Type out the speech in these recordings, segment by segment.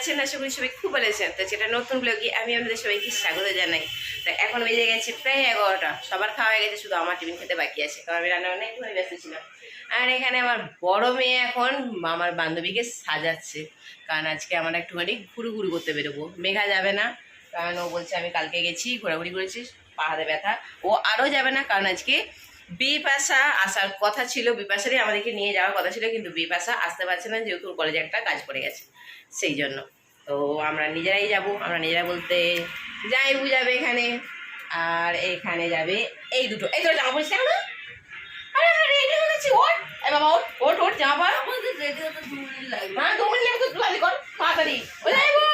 আছেন আশা করি সবাই খুব ভালো আছেন। তো সেটা নতুন ব্লগে আমি আপনাদের সবাইকে স্বাগত জানাই। তো এখন বেজে গেছে প্রায় এগারোটা। সবার খাওয়া হয়ে গেছে, শুধু আমার টিফিন খেতে বাকি আছে। কারণ আমি রান্না বান্না একটু ব্যস্ত ছিলাম। আর এখানে আমার বড় মেয়ে এখন আমার বান্ধবীকে সাজাচ্ছে। কারণ আজকে আমরা একটুখানি ঘুরু ঘুরু করতে বেরোবো। মেঘা যাবে না, কারণ ও বলছে আমি কালকে গেছি, ঘোরাঘুরি করেছি, পাহাড়ে ব্যথা। ও আরও যাবে না, কারণ আজকে বিপাশা আসার কথা ছিল বিপাশারই আমাদেরকে নিয়ে যাওয়ার কথা ছিল কিন্তু বিপাশা আসতে পারছে না যেহেতু কলেজে একটা কাজ পড়ে গেছে সেই জন্য। তো আমরা নিজেরাই যাব আমরা নিজেরা বলতে যাই বুঝাবে এখানে আর এখানে যাবে এই দুটো। এই তো জামা পড়ছে না আরে আমরা রেডি হয়ে গেছি ওট এ বাবা ওট ওট ওট জামা পর। হ্যাঁ দু মিনিট লাগবে তুই কর তাড়াতাড়ি। যাইবো।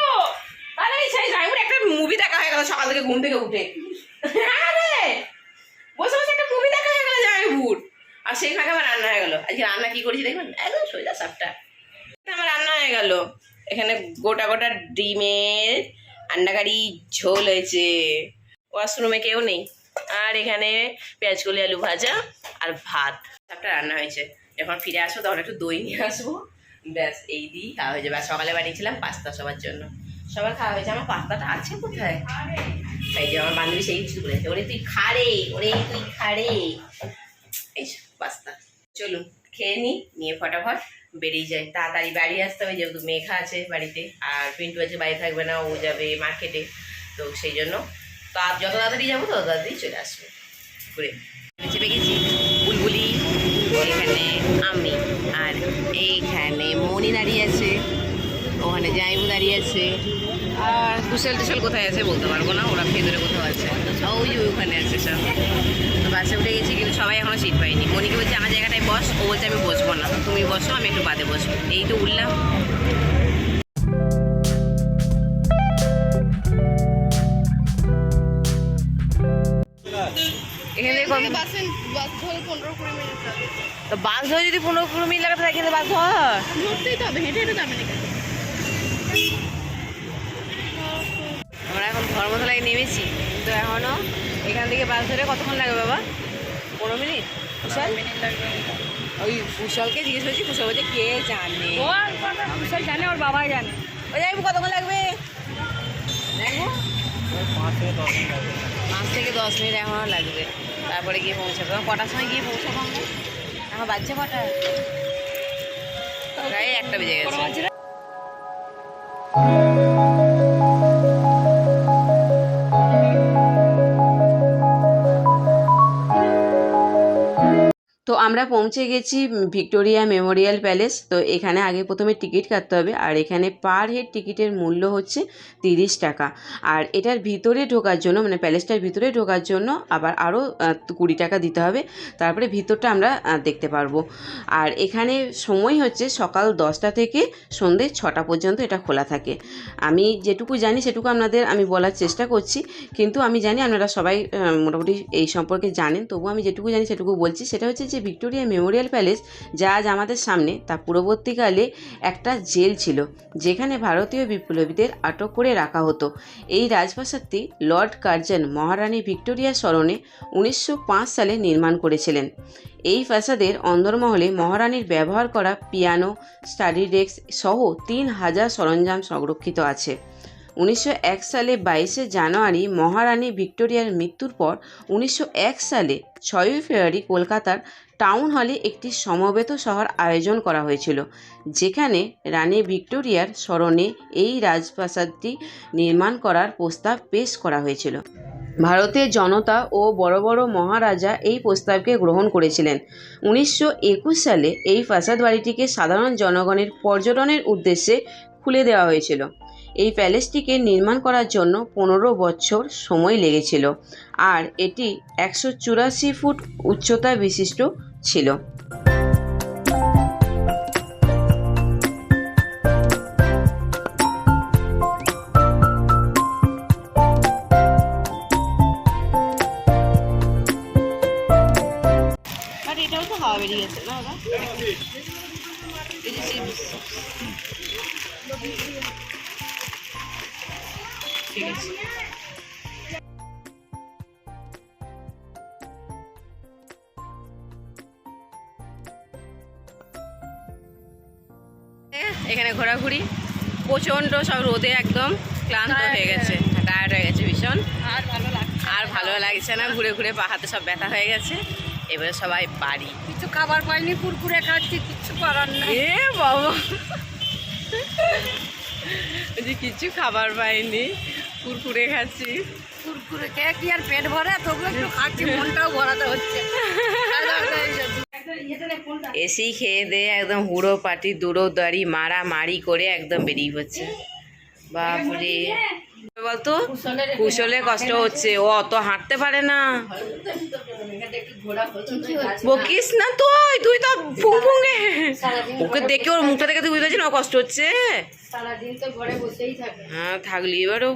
তাড়াতাড়ি সেই যাইবো একটা মুভি দেখা হয়ে গেল সকাল থেকে ঘুম থেকে উঠে হ্যাঁ রে বসে বসে একটা মুভি দেখা হয়ে গেল জাইবুর আর সেই ফাঁকে আমার রান্না হয়ে গেলো। আজকে রান্না কি করেছি দেখবেন? একদম সোজা সাপটা। আমার রান্না হয়ে গেল। এখানে গোটা গোটা ডিমের আন্ডাকারি ঝোল হয়েছে। ওয়াশরুমে কেউ নেই। আর এখানে পেঁয়াজ কলি, আলু ভাজা আর ভাত। সবটা রান্না হয়েছে। যখন ফিরে আসব, তখন একটু দই নিয়ে আসব। ব্যাস, এই দিই খাওয়া হয়েছে। ব্যাস, সকালে বানিয়েছিলাম পাস্তা সবার জন্য। সবার খাওয়া হয়েছে। আমার পাস্তাটা আছে কোথায়? এই যে আমার বান্ধবী সেই কিছু বলেছে। ওরে, তুই খারে ওরে, তুই খারে চলুন খেয়ে নিই নিয়ে ফটাফট বেরিয়ে যায় তাড়াতাড়ি বাড়ি আসতে হবে যেহেতু মেঘা আছে বাড়িতে আর পিন্টু আছে বাড়ি থাকবে না ও যাবে মার্কেটে তো সেই জন্য তো আর যত তাড়াতাড়ি যাব তত তাড়াতাড়ি চলে আসবে। ঘুরে চেপে গেছি বুলবুলি এখানে আমি আর এইখানে মনি দাঁড়িয়ে আছে ওখানে জাইবু দাঁড়িয়ে আছে। আর কুশল টুশল কোথায় আছে বলতে পারব না ওরা ভেতরে কোথাও আছে। ওই ওখানে আছে সব। তো বাসে উঠে গেছি কিন্তু সবাই এখনও সিট পাইনি মনিকে বলছে আমার জায়গাটায় বস ও বলছে আমি বসবো না। তুমি বসো আমি একটু বাদে বসবো। এই তো উঠলাম এখানে তো বাস ধরে যদি পনেরো কুড়ি মিনিট লাগে তাহলে এখানে বাস ধর হেঁটে হেঁটে যাবে। আমরা এখন ধর্মতলায় নেমেছি। কিন্তু এখনও এখান থেকে বাস ধরে কতক্ষণ লাগবে বাবা? পনেরো মিনিট? কুশল ওই কুশলকে জিজ্ঞেস করছি কুশল বলছে কে জানে? ও বিশাল জানে ওর বাবাই জানে। ওই যাইবো কতক্ষণ লাগবে? পাঁচ থেকে দশ মিনিট এখনও লাগবে। তারপরে গিয়ে পৌঁছাবো। কটার সময় গিয়ে পৌঁছাবো আমরা? এখন বাচ্চা কটা? প্রায় একটা বেজে গেছে। আমরা পৌঁছে গেছি ভিক্টোরিয়া মেমোরিয়াল প্যালেস। তো এখানে আগে প্রথমে টিকিট কাটতে হবে। আর এখানে পার হেড টিকিটের মূল্য হচ্ছে তিরিশ টাকা। আর এটার ভিতরে ঢোকার জন্য মানে প্যালেসটার ভিতরে ঢোকার জন্য আবার আরও কুড়ি টাকা দিতে হবে। তারপরে ভিতরটা আমরা দেখতে পারব। আর এখানে সময় হচ্ছে সকাল দশটা থেকে সন্ধ্যে ছটা পর্যন্ত এটা খোলা থাকে। আমি যেটুকু জানি সেটুকু আপনাদের আমি বলার চেষ্টা করছি। কিন্তু আমি জানি আপনারা সবাই মোটামুটি এই সম্পর্কে জানেন। তবু আমি যেটুকু জানি সেটুকু বলছি। সেটা হচ্ছে যে ভিক্টোরিয়া মেমোরিয়াল প্যালেস, যা আজ আমাদের সামনে, তা পূর্ববর্তীকালে একটা জেল ছিল, যেখানে ভারতীয় বিপ্লবীদের আটক করে রাখা হতো। এই রাজপ্রাসাদটি লর্ড কার্জন মহারানী ভিক্টোরিয়া স্মরণে উনিশশো পাঁচ সালে নির্মাণ করেছিলেন। এই প্রাসাদের অন্দরমহলে মহারানীর ব্যবহার করা পিয়ানো, স্টাডি ডেস্ক সহ তিন হাজার সরঞ্জাম সংরক্ষিত আছে। উনিশশো এক সালে বাইশে জানুয়ারি মহারানী ভিক্টোরিয়ার মৃত্যুর পর উনিশশো এক সালে ছয়ই ফেব্রুয়ারি কলকাতার টাউন হলে একটি সমবেত সভার আয়োজন করা হয়েছিল, যেখানে রানী ভিক্টোরিয়ার স্মরণে এই রাজপ্রাসাদটি নির্মাণ করার প্রস্তাব পেশ করা হয়েছিল। ভারতের জনতা ও বড় বড় মহারাজা এই প্রস্তাবকে গ্রহণ করেছিলেন। উনিশশো একুশ সালে এই প্রাসাদ বাড়িটিকে সাধারণ জনগণের পর্যটনের উদ্দেশ্যে খুলে দেওয়া হয়েছিল। এই প্যালেসটিকে নির্মাণ করার জন্য পনেরো বছর সময় লেগেছিল আর এটি একশো চুরাশি ফুট উচ্চতা বিশিষ্ট ছিল। বাট এটাও তো হাওয়া বেরিয়ে গেছে না ওরা এই যে chips। ঠিক আছে। এখানে ঘোরাঘুরি। প্রচণ্ড সব রোদে একদম ক্লান্ত হয়ে গেছে। টায়ার্ড হয়ে গেছে ভীষণ। আর ভালো লাগছে আর ভালো লাগছে না ঘুরে ঘুরে পা হাতে সব ব্যথা হয়ে গেছে। এবারে সবাই বাড়ি। কিছু খাবার পাইনি কুরকুরে খাচ্ছি কিচ্ছু করার নেই। এ বাবা। কিছু খাবার পাইনি। কুরকুরে খাচ্ছি। কুরকুরে খেয়ে কি আর পেট ভরে? তবু একটু খাচ্ছি মনটাও ভরাতে হচ্ছে। এসি খেয়ে দিয়ে একদম হুড়ো পাটি দুড়ো দাড়ি মারা মারি করে একদম বেরিয়ে পড়ছে। বাপরে। বলতো? কুশলে কষ্ট হচ্ছে। ও অত হাঁটতে পারে না। বকিস না তুই। তুই তো ফুং ফুঙ্গে ওকে দেখে ওর মুখটা দেখে তুই বুঝতে পারছিস না কষ্ট হচ্ছে? হ্যাঁ থাকলি এবার ও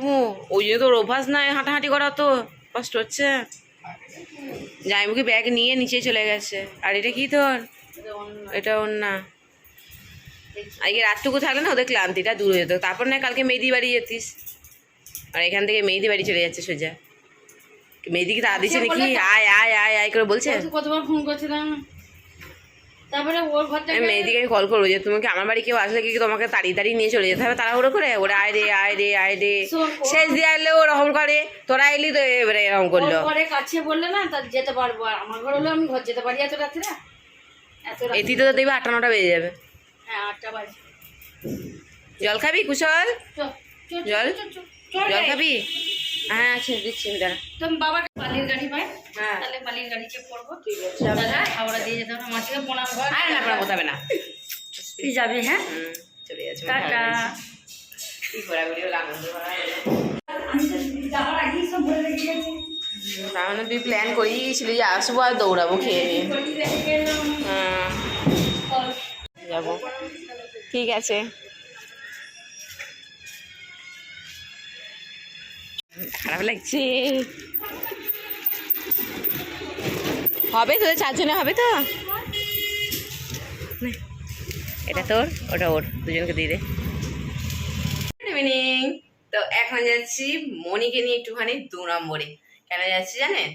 ওই জন্য তোর অভ্যাস নাই হাঁটাহাঁটি করা তো। কষ্ট হচ্ছে। জাইমুখী ব্যাগ নিয়ে নিচে চলে গেছে। আর এটা কি তোর? এটা ওর না। আজকে রাতটুকু থাকলে না ওদের ক্লান্তিটা দূর হয়ে যেত। তারপর না কালকে মেহেদি বাড়ি যেতিস। আর এখান থেকে মেহেদি বাড়ি চলে যাচ্ছে সোজা। মেহেদি কি তা দিচ্ছে নাকি? আয় আয় আয় আয় করে বলছে। কতবার ফোন করছিলাম। তারপরে ওর ঘর থেকে আমি মেহেদিকে আমি কল করব যে তোমাকে আমার বাড়ি কেউ আসলে কি তোমাকে তাড়িয়ে তাড়িয়ে নিয়ে চলে যেতে হবে তাড়াহুড়ো করে? ওরা আয় রে আয় রে আয় রে। শেষ দিয়ে আসলে ওরকম করে তোরা এলি তো এবারে এরকম করল। ঘরে কাছে বললে না তার যেতে পারব। আর আমার ঘর হলো আমি ঘর যেতে পারি এত রাত্রে? এটি তো দেখবে আটটা নটা বেজে যাবে। হ্যাঁ আটটা বাজে। জল খাবি কুশল? জল? জল খাবি? হ্যাঁ আছে দিচ্ছি আমি দাঁড়া। তো বাবার বালির গাড়ি পাই। হ্যাঁ। তাহলে বালির গাড়িতে পড়ব হাওড়া দিয়ে যেতে হবে মাসিকে প্রণাম কর আরে না না। তুই যাবে হ্যাঁ? চলে যাচ্ছে টাটা। কি ঘোরাঘুরি হলো আনন্দ যাওয়ার আগেই সব বলে রেখে গেছে তাহলে তুই প্ল্যান করেই গেছিলি যে আসব আর দৌড়াবো খেয়ে নিয়ে হ্যাঁ। যাব। ঠিক আছে। খারাপ লাগছে। হবে তোদের চারজনে হবে তো? এটা তোর ওটা ওর দুজনকে দিয়ে দে। ইভিনিং তো এখন যাচ্ছি মনিকে নিয়ে একটুখানি দু নম্বরে। কেন যাচ্ছি জানেন?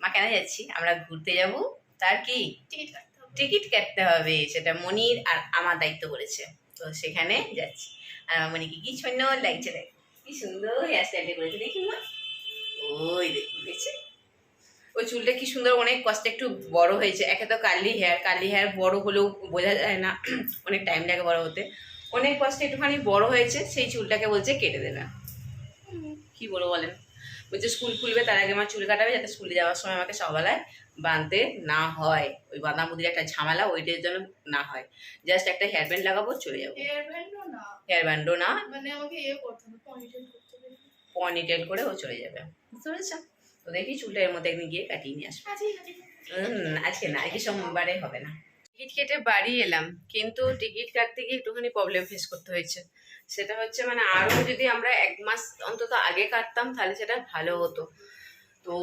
মা কেন যাচ্ছি? আমরা ঘুরতে যাব তার কি? টিকিট কাটতে হবে। সেটা মনির আর আমার দায়িত্ব বলেছে। তো সেখানে যাচ্ছি। আর আমার মনিকে কি সুন্দর লাগছে দেখ। কি সুন্দর হেয়ার স্টাইলটা করেছে দেখি মা। ওই দেখুন ওই চুলটা কি সুন্দর অনেক কষ্টে একটু বড় হয়েছে। একে তো কার্লি হেয়ার কার্লি হেয়ার বড় হলেও বোঝা যায় না অনেক টাইম লাগে বড় হতে। অনেক কষ্টে একটুখানি বড় হয়েছে সেই চুলটাকে বলছে কেটে দেবে। কি বলব বলেন? বলছে স্কুল খুলবে তার আগে আমার চুল কাটাবে যাতে স্কুলে যাওয়ার সময় আমাকে সকালায় বাঁধতে না হয়। ওই বাঁধা বুদির একটা ঝামেলা ওইটার জন্য না হয়। জাস্ট একটা হেয়ার ব্যান্ড লাগাবো চলে যাব। হেয়ার ব্যান্ডও না। মানে আমাকে ইয়ে করতে হবে পনিটেল করতে করে ও চলে যাবে। বুঝতে পেরেছ? তো দেখি চুলটা এর মধ্যে একদিন গিয়ে কাটিয়ে নিয়ে আসব। আজকে না আজকে সোমবারে হবে না। টিকিট কেটে বাড়ি এলাম কিন্তু টিকিট কাটতে গিয়ে একটুখানি প্রবলেম ফেস করতে হয়েছে। সেটা হচ্ছে মানে আরও যদি আমরা এক মাস অন্তত আগে কাটতাম তাহলে সেটা ভালো হতো। তো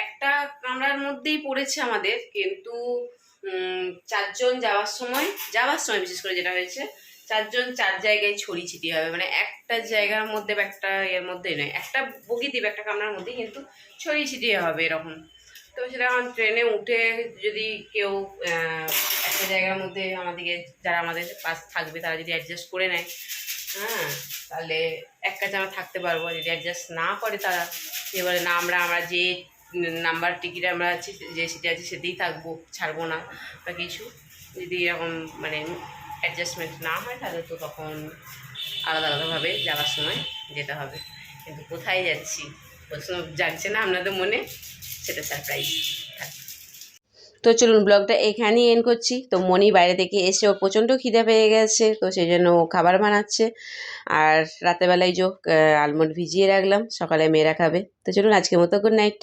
একটা কামরার মধ্যেই পড়েছে আমাদের, কিন্তু চারজন যাওয়ার সময় যাওয়ার সময় বিশেষ করে যেটা হয়েছে, চারজন চার জায়গায় ছড়িয়ে ছিটিয়ে হবে মানে একটা জায়গার মধ্যে বা একটা এর মধ্যেই নয়, একটা বগি দিবে একটা কামরার মধ্যে কিন্তু ছড়িয়ে ছিটিয়ে হবে এরকম। তো সেটা এখন ট্রেনে উঠে যদি কেউ একটা জায়গার মধ্যে আমাদেরকে, যারা আমাদের পাশ থাকবে, তারা যদি অ্যাডজাস্ট করে নেয় হ্যাঁ তাহলে এক কাছে আমরা থাকতে পারব, যদি অ্যাডজাস্ট না করে তারা, এবারে না আমরা আমরা যে নাম্বার টিকিট আমরা আছি, যে সিটে আছি সেতেই থাকব, ছাড়বো না, বা কিছু। যদি এরকম মানে অ্যাডজাস্টমেন্ট না হয়, তাহলে তো তখন আলাদা আলাদাভাবে যাওয়ার সময় যেতে হবে। কিন্তু কোথায় যাচ্ছি? প্রশ্ন জাগছে না আপনাদের মনে, সেটা সারপ্রাইজ তো চলুন ব্লগটা এখানেই এন করছি। তো মনি বাইরে থেকে এসে ও প্রচণ্ড খিদে পেয়ে গেছে, তো সেই জন্য ও খাবার বানাচ্ছে। আর রাতেবেলায় যে আলমন্ড ভিজিয়ে রাখলাম, সকালে মেয়েরা খাবে। তো চলুন আজকের মতো গুড নাইট